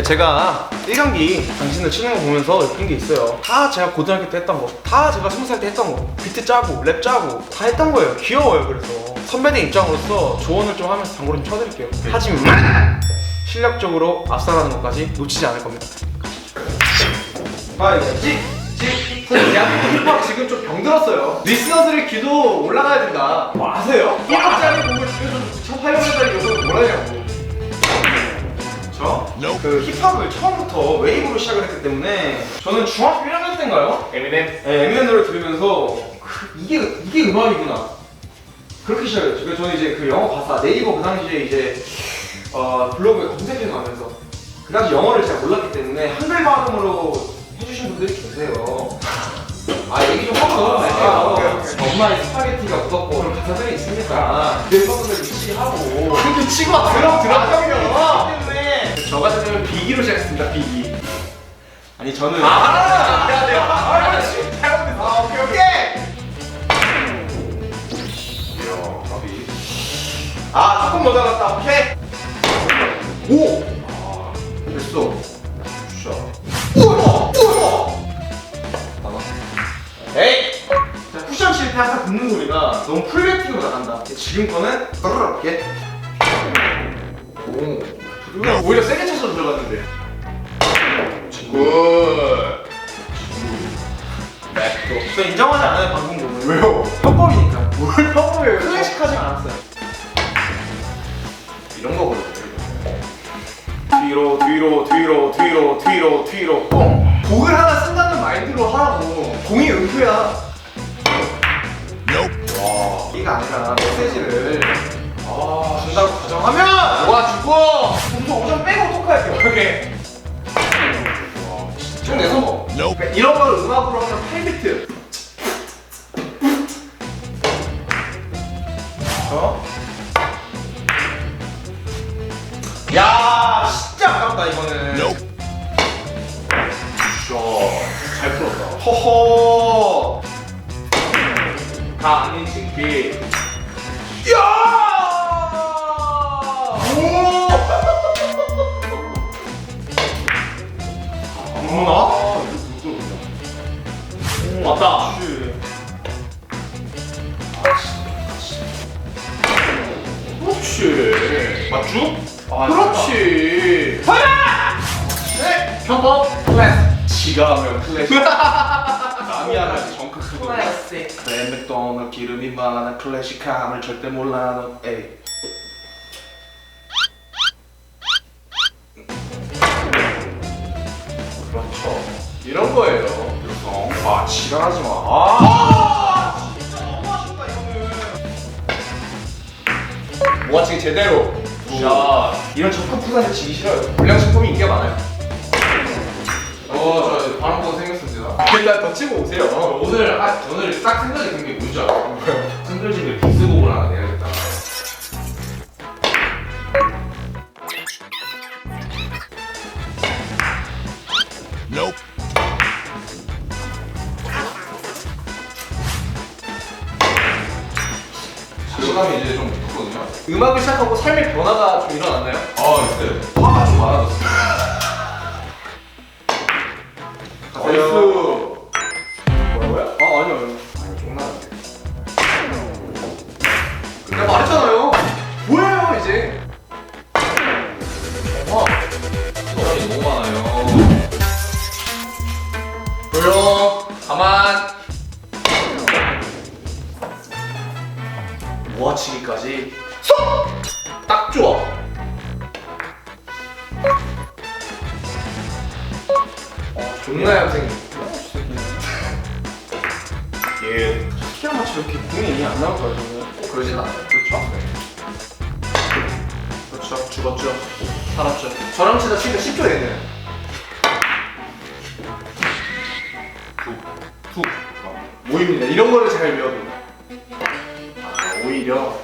제가 1경기 당신을 치는 거 보면서 느낀 게 있어요. 다 제가 고등학교 때 했던 거, 다 제가 20살 때 했던 거, 비트 짜고, 랩 짜고, 다 했던 거예요. 귀여워요, 그래서. 선배님 입장으로서 조언을 좀 하면서 당구를 좀 쳐드릴게요. 하지만 실력적으로 앞서가는 것까지 놓치지 않을 겁니다. 아! 찍! 선생님, 대한민국 힙합 지금 좀 병들었어요. 리스너들의 귀도 올라가야 된다. 뭐 아세요? 1억짜리 곡을 집에서 1,800원짜리 요금 뭐라냐고. 저? 그 힙합을 처음부터 웨이브로 시작을 했기 때문에 저는 중학교 1학년 때인가요? 에미넴 네, 에미넴 노래 들으면서 그, 이게 이게 음악이구나 그렇게 시작했죠. 그래서 저는 이제 그 영어 가사 네이버 그 당시에 이제 어, 블로그에 검색해 가면서 그 당시 영어를 잘 몰랐기 때문에 한글 발음으로 해주신 분들이 계세요. 아 얘기 좀 하고 넘어갈게요. 아. 엄마의 스파게티가 묻었고 그런 가사들이 있으니까 그 멤버들 미치하고 근데 치고 들어 시작했습니다. 비기. 아니 저는 아 해야 돼요 아, 그렇지. 잘못했어. 아, 오케이, 오케이. 이야 까비 아, 조금 모자랐다. 오케이. 오. 아 됐어. 굿샷 우와, 우와. 하나 에이. 자, 쿠션 칠때 항상 붙는 소리가 너무 풀베팅으로 나간다. 지금 거는 따르르 이렇게. 오 그리고 오히려 세게 쳐서 들어갔는데. 굿 백도. 저 인정하지 않아요 방송국은. 왜요? 편법이니까. 뭘 평소에 클래식하지 않았어요. 이런 거거든요 뒤로 뒤로 뒤로 뒤로 뒤로 뒤로 뻥 곡을 하나 쓴다는 마인드로 하라고 공이 와 이게 아니라 메시지를 아깝다 이거는 굿샷 잘 풀었다 허허 다 아닌 징계 야! 오! 어머나? 아 이거 누구 왔다 그렇지 맞죠? 아, 그렇지. 네. 편법 클래스 지가 하면 클래식 남이 하면 정크 크고 클래식. 내 맥도널 기름이 많아 클래식함을 절대 몰라 너. 에이. 그렇죠 이런 거예요 유성 아 지랄하지 마 아! 진짜 너무 아쉽다 이거는. 모아치기 제대로 샷 이런 적극 부산에 지기 싫어요. 불량식품이 인기가 많아요. 어 저 바람 거 생겼습니다 일단 더 치고 오세요. 오늘 아, 오늘 딱 생각이 든 게 뭔지 알아? 승글집에 비스곡을 하나 내야겠다 자 음악을 시작하고 삶의 변화가 좀 일어났나요? 아 있어요 화가 좀 많아졌어요 나이스. 뭐라고요? 아 아니요 아니요. 아니 쫑나는데 내가 말했잖아요. 뭐예요 이제? 와 시간이 너무 많아요 조용 가만 모아치기까지. 손! 딱 좋아. 어, 존나 얌생. 예 키랑 맞춰 이렇게 공이 안 나올 거예요 저는. 꼭 그러진 않아요 그렇죠? 그렇죠. 죽었죠. 살았죠. 저랑 치다 치면 10초 되네요. 툭. 모입니다. 이런 거를 잘 외워도. 아, 오히려.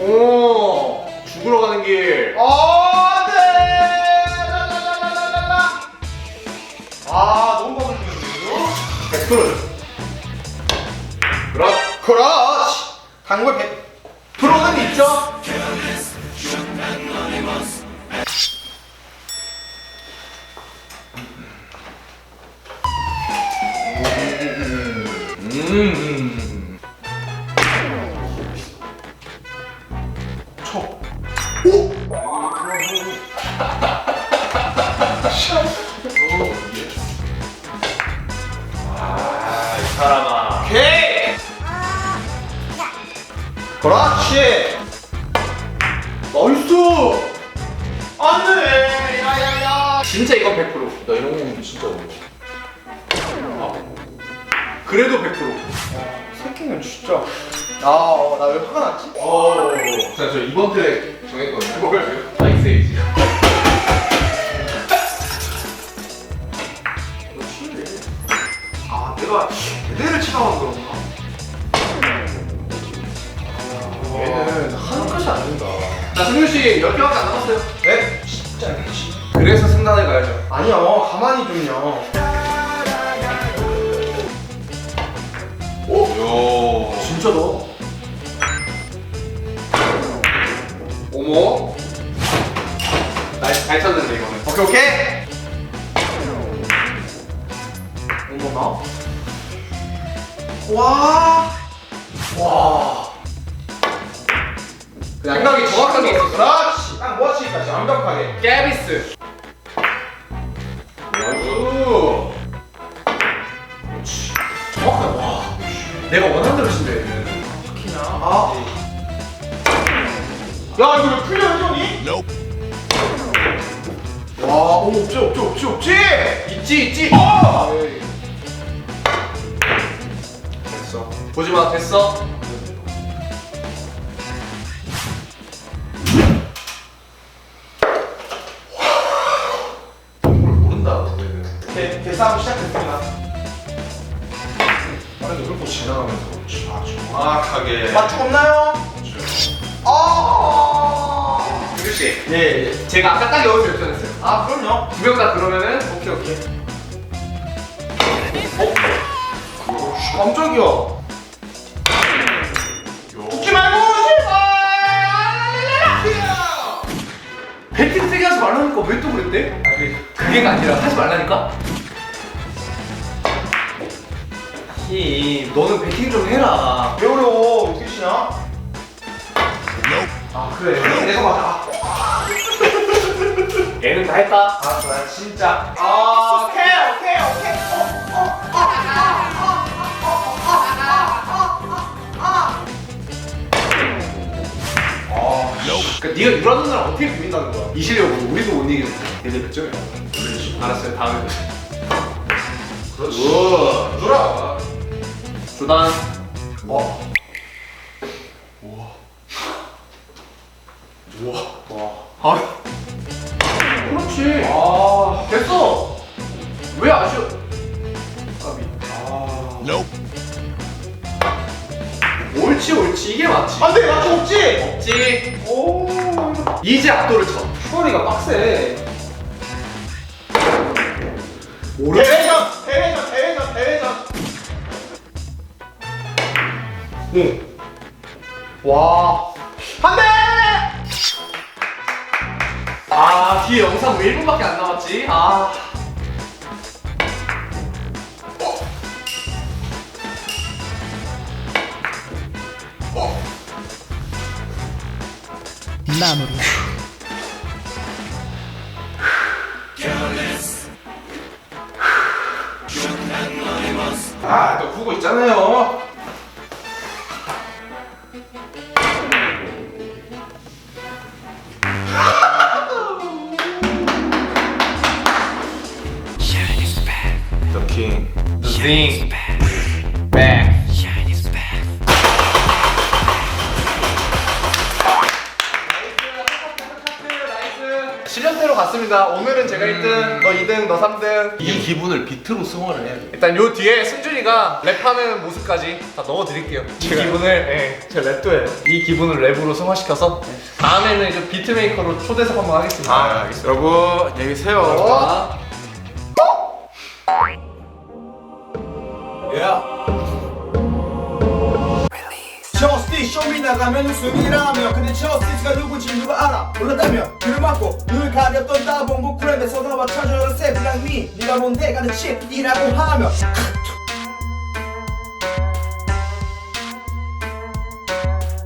오 죽으러 가는 길. 아, 네. 라라라라라라. 아, 너무 밥을 주는데요? 백프로. 그렇. 그렇지. 당구 100%는 있죠. 음. 음, 음. 그렇지. 나이스. 안돼. 야야야. 진짜 이건 100%. 나 이런 거 보면 진짜 어려워. 아. 그래도 100%. 새끼는 진짜. 아, 나 왜 화가 났지? 오. 자, 저 이번 트랙 정했거든요. 뭘? 가만히 좀요. 오. 진짜 너. 오모. 나이스, 잘 쳤는데, 이거는. 오케이, 오케이. 어머나. 와. 와. 생각이 정확하게 있었어. 그렇지. 딱 모아치기까지 완벽하게. 깨비스. 오. 그렇지. 정확하게. 와. 내가 원하는 대로 친다, 얘는. 키나. 아. 야, 이거 왜 풀려, 형이? 와, 오, 없지, 없지, 없지, 없지. 있지, 있지. 어! 됐어. 보지 마, 됐어. 싸움 시작했습니다. 빠르게 훑고 지나가면서 아주 정확하게. 맞추고 없나요? 아. 그렇지. 예, 예. 제가 아까 딱 여기서 역전했어요. 아, 그럼요. 두 명 다 그러면은 오케이, 오케이. 어? 깜짝이야. 웃지 말고, 제발! 배팅 세게 하지 말라니까 왜 또 그랬대? 아니 그게가 아니라 하지 말라니까? 힘 너는 배팅 좀 해라 왜 어려워? 어떻게 치냐? 아, 그래. 내가 맞아. 얘는 다 했다 아, 좋아. 진짜. 아, 오케이, 오케이, 오케이. 아 그러니까 네가 유라 누나를 어떻게 부린다는 거야 이 실력으로 우리도 못 이기는데 얘네 몇 점이야? 알았어요 다음에 그렇지 우와 누라 조단. 어. 아. 그렇지. 아. 됐어. 왜 아쉬워? 까비. 아. 옳지 옳지. 이게 맞지. 안 돼, 맞춰 없지? 없지. 오. 이제 압도를 쳐. 슈어리가 빡세. 대회 오. 와. 안 돼! 아 뒤에 영상 왜 1분밖에 안 남았지? 아 마무리. 아, 또 구고 있잖아요. Zing Back 실력대로 갔습니다. 오늘은 제가 1등, 너 2등, 너 3등. 이 기분을 비트로 승화를 해야 돼. 일단 요 뒤에 승준이가 랩하는 모습까지 다 넣어드릴게요. 이 기분을, 예, 제 랩도예요. 이 기분을 랩으로 승화시켜서 다음에는 이제 비트메이커로 초대석 한번 하겠습니다. 아, 알겠습니다. 여러분, 안녕히 계세요. 자, 저스티 쇼미 나가면 웃음이라며 근데 저스티가 누군지 누가 알아 몰랐다며 귀를 막고 눈을 가렸던 따봉 목구름에 쏟아와 찾아오는 세블랑미 네가 뭔데 가는 칩이라고 하며